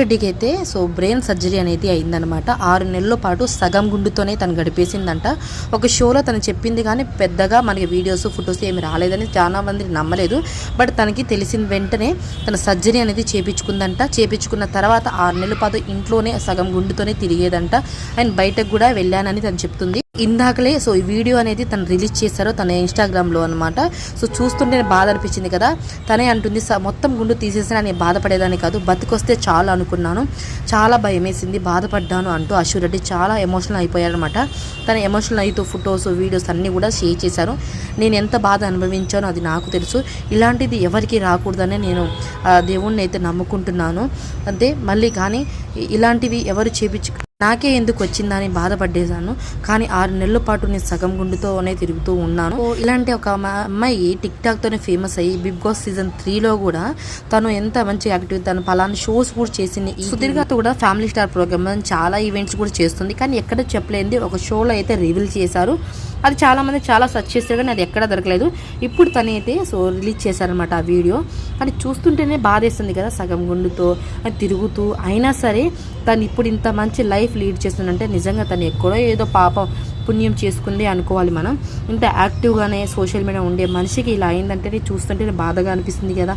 రెడ్డికి అయితే so brain surgery అనేది అయిందనమాట ఆరు నెలల పాటు సగం గుండుతోనే తను గడిపేసిందంట. ఒక షోలో తను చెప్పింది కానీ పెద్దగా మనకి వీడియోస్ ఫొటోస్ ఏమి రాలేదని చాలా మంది నమ్మలేదు. బట్ తనకి తెలిసిన వెంటనే తన సర్జరీ అనేది చేపించుకుందంట. చేపించుకున్న తర్వాత ఆరు నెలల పాటు ఇంట్లోనే సగం గుండుతోనే తిరిగేదంట. అండ్ బయటకు కూడా వెళ్ళానని తను చెప్తుంది. ఇందాకలే సో ఈ వీడియో అనేది తను రిలీజ్ చేశారు తన ఇన్స్టాగ్రామ్లో అనమాట సో చూస్తుంటే బాధ అనిపించింది కదా. తనే అంటుంది "స- మొత్తం గుండు తీసేసినా నేను బాధపడేదాన్ని కాదు బతికొస్తే చాలా అనుకున్నాను. చాలా భయం వేసింది బాధపడ్డాను అంటూ అశు రెడ్డి చాలా ఎమోషనల్ అయిపోయారనమాట తన ఎమోషనల్ అవుతూ ఫొటోస్ వీడియోస్ అన్నీ కూడా షేర్ చేశారు. నేను ఎంత బాధ అనుభవించానో అది నాకు తెలుసు. ఇలాంటిది ఎవరికి రాకూడదనే నేను ఆ, దేవుణ్ణి అయితే నమ్ముకుంటున్నాను. అంతే మళ్ళీ కానీ ఇలాంటివి ఎవరు చేపించు నాకే ఎందుకు వచ్చిందని బాధపడ్డేశాను. కానీ ఆరు నెలల పాటు నేను సగం గుండుతోనే తిరుగుతూ ఉన్నాను. ఇలాంటి ఒక అమ్మ- అమ్మాయి టిక్ టాక్ తోనే ఫేమస్ అయ్యి బిగ్ బాస్ సీజన్ త్రీలో కూడా తను ఎంత మంచి యాక్టివ్ తను పలానా షోస్ కూడా చేసింది. సుదీర్ఘత కూడా ఫ్యామిలీ స్టార్ ప్రోగ్రామ్ చాలా ఈవెంట్స్ కూడా చేస్తుంది. కానీ ఎక్కడ చెప్పలేంది ఒక షోలో అయితే రివీల్ చేశారు. అది చాలామంది చాలా సెర్చ్ చేస్తారు కానీ అది ఎక్కడ దొరకలేదు. ఇప్పుడు తనైతే సో రిలీజ్ చేశారనమాట ఆ వీడియో అది చూస్తుంటేనే బాధేస్తుంది కదా సగం గుండుతో అది తిరుగుతూ. అయినా సరే తను ఇప్పుడు ఇంత మంచి లైఫ్ లీడ్ చేస్తుందంటే నిజంగా తను ఎక్కడో ఏదో పాపం పుణ్యం చేసుకుంది అనుకోవాలి మనం. ఇంత యాక్టివ్గానే సోషల్ మీడియా ఉండే మనిషికి ఇలా అయిందంటేనే చూస్తుంటేనే బాధగా అనిపిస్తుంది కదా.